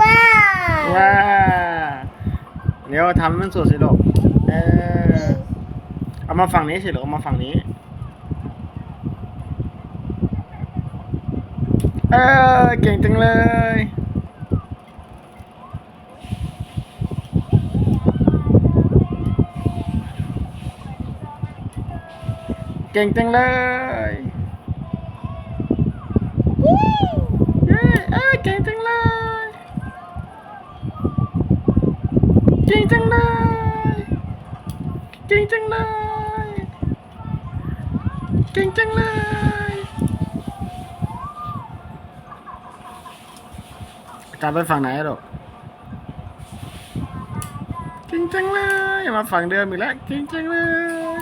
ว้าว้าเดี๋ยวทำให้มันสวยสิลูกเออเอามาฝั่งนี้สิลูกเอามาฝั่งนี้ เออเก่งจังเลย เก่งจังเลยเย้เออเก่งจังเลย เก่งจังเลย เก่งจังเลย เก่งจังเลยอาจารย์ไปฝั่งไหนอะลูกเก่งจังเลย มาฝั่งเดิมอีกแล้วเก่งจังเลย